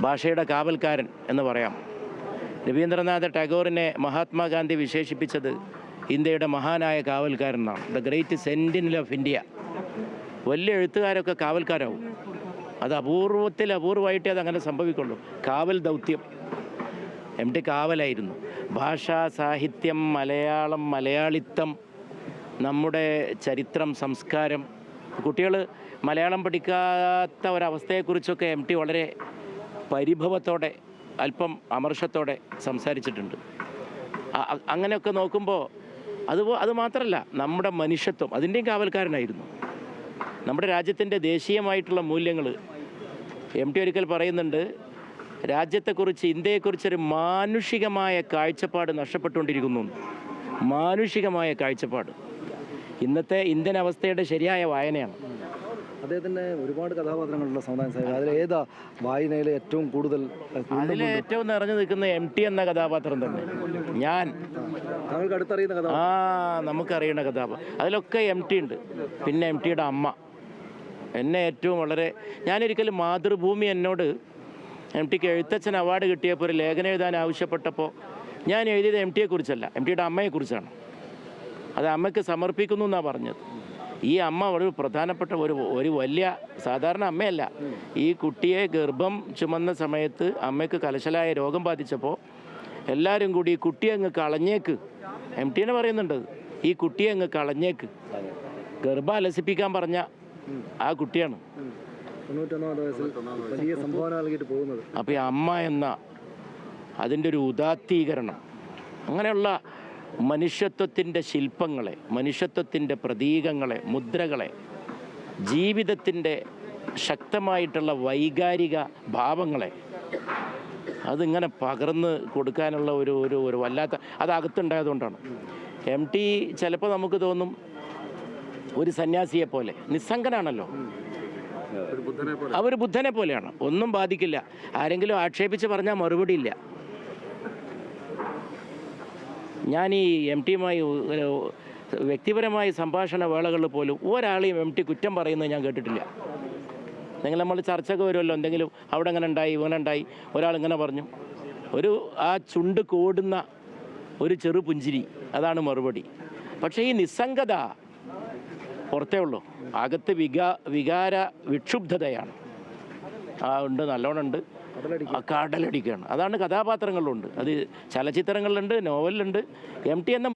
ഭാഷയുടെ കാവൽക്കാരൻ എന്ന് പറയാം. രവീന്ദ്രനാഥ് ടാഗോറിനെ മഹാത്മാഗാന്ധി വിശേഷിപ്പിച്ചത് ഇന്ത്യയുടെ മഹാനായ കാവൽക്കാരൻ എന്നാണ് the great sentinel of India വലിയ എഴുത്തുകാരൊക്കെ കാവൽക്കാരാവും. അത് അപൂർവത്തിൽ അപൂർവമായിട്ടേ അത് അങ്ങനെ സംഭവിക്കുള്ളൂ. കാവൽ ദൗത്യം. എം ടി കാവലായിരുന്നു. ഭാഷാ സാഹിത്യം മലയാളം മലയാളിത്തം നമ്മുടെ ചരിത്രം സംസ്കാരം. കുട്ടികൾ മലയാളം പഠിക്കാത്ത ഒരവസ്ഥയെക്കുറിച്ചൊക്കെ എം ടി വളരെ പരിഭവത്തോടെ അല്പം അമർഷത്തോടെ സംസാരിച്ചിട്ടുണ്ട്. അങ്ങനെയൊക്കെ നോക്കുമ്പോൾ അത് അത് മാത്രമല്ല നമ്മുടെ മനുഷ്യത്വം അതിന്റെയും കാവൽക്കാരനായിരുന്നു. നമ്മുടെ രാജ്യത്തിന്റെ ദേശീയമായിട്ടുള്ള മൂല്യങ്ങൾ എം ടി ഒരിക്കൽ പറയുന്നുണ്ട് രാജ്യത്തെക്കുറിച്ച് ഇന്ത്യയെക്കുറിച്ചൊരു മാനുഷികമായ കാഴ്ചപ്പാട് നഷ്ടപ്പെട്ടുകൊണ്ടിരിക്കുന്നു. മാനുഷികമായ കാഴ്ചപ്പാട്. ഇന്നത്തെ ഇന്ത്യൻ അവസ്ഥയുടെ ശരിയായ വായനയാണ്. അദ്ദേഹത്തിന്റെ ഒരുപാട് കഥാപാത്രങ്ങളുള്ള സമുദായം സാഹിബ്. അതിൽ ഏതാ വായനയിൽ ഏറ്റവും കൂടുതൽ അതിൽ ഏറ്റവും നിറഞ്ഞു നിൽക്കുന്ന എം ടി എന്ന കഥാപാത്രം തന്നെ. ഞാൻ. താങ്കൾക്ക് അടുത്തറിയുന്ന കഥ ആ നമുക്കറിയുന്ന കഥാപാത്രം. അതിലൊക്കെ എം ടി ഉണ്ട്. പിന്നെ എം ടിയുടെ അമ്മ. എന്നെ ഏറ്റവും വളരെ ഞാനൊരിക്കലും മാതൃഭൂമി എന്നോട് എം ടിക്ക് എഴുത്തച്ഛൻ അവാർഡ് കിട്ടിയപ്പോൾ ഒരു ലേഖനം എഴുതാൻ ആവശ്യപ്പെട്ടപ്പോൾ ഞാൻ എഴുതിയത് എം ടിയെക്കുറിച്ചല്ല. എം ടിയുടെ അമ്മയെക്കുറിച്ചാണ്. അത് അമ്മയ്ക്ക് സമർപ്പിക്കുന്നു എന്നാണ് പറഞ്ഞത്. ഈ അമ്മ ഒരു പ്രധാനപ്പെട്ട ഒരു ഒരു വലിയ സാധാരണ അമ്മയല്ല. ഈ കുട്ടിയെ ഗർഭം ചുമന്ന സമയത്ത് അമ്മയ്ക്ക് കലശലായ രോഗം ബാധിച്ചപ്പോൾ എല്ലാവരും കൂടി ഈ കുട്ടിയെ അങ്ങ് കളഞ്ഞേക്ക്. എം ടിനെ പറയുന്നുണ്ട് ഈ കുട്ടിയെ അങ്ങ് കളഞ്ഞേക്ക്. ഗർഭം അലസിപ്പിക്കാൻ പറഞ്ഞ ആ കുട്ടിയാണ്. അപ്പോൾ ഈ അമ്മ എന്ന അതിന്റെ ഒരു ഉദാത്തീകരണം. അങ്ങനെയുള്ള മനുഷ്യത്വത്തിന്റെ ശില്പങ്ങളെ മനുഷ്യത്വത്തിന്റെ പ്രതീകങ്ങളെ മുദ്രകളെ ജീവിതത്തിന്റെ ശക്തമായിട്ടുള്ള വൈകാരിക ഭാവങ്ങളെ അതിങ്ങനെ പകർന്ന് കൊടുക്കാനുള്ള ഒരു ഒരു ഒരു വല്ലാത്ത അത് അകത്തുണ്ടായതുകൊണ്ടാണ്. എം ടി ചിലപ്പോൾ നമുക്ക് തോന്നും ഒരു സന്യാസിയെ പോലെ നിസ്സംഗനാണല്ലോ. അവർ ബുദ്ധനെ പോലെയാണ്. ഒന്നും ബാധിക്കില്ല. ആരെങ്കിലും ആക്ഷേപിച്ച് പറഞ്ഞാൽ മറുപടി ഇല്ല. ഞാൻ ഈ എം ടിയുമായി വ്യക്തിപരമായ സംഭാഷണ വേളകളിൽ പോലും ഒരാളെയും എം ടി കുറ്റം പറയുന്നത് ഞാൻ കേട്ടിട്ടില്ല. നിങ്ങൾ നമ്മൾ ചർച്ചയ്ക്ക് വരുമല്ലോ എന്തെങ്കിലും അവിടെ ഇങ്ങനെ ഉണ്ടായി ഇങ്ങനെ ഉണ്ടായി ഒരാൾ ഇങ്ങനെ പറഞ്ഞു. ഒരു ആ ചുണ്ട് കോടുന്ന ഒരു ചെറു പുഞ്ചിരി അതാണ് മറുപടി. പക്ഷേ ഈ നിസ്സംഗത പുറത്തേ ഉള്ളൂ. അകത്ത് വികാ വികാര വിക്ഷുബ്ധതയാണ്. ആ ഉണ്ട് നല്ലോണം ഉണ്ട്. ആ കടലടിക്കുകയാണ്. അതാണ് കഥാപാത്രങ്ങളുണ്ട് അത് ചലച്ചിത്രങ്ങളിലുണ്ട് നോവലിലുണ്ട്. എം ടി എന്ന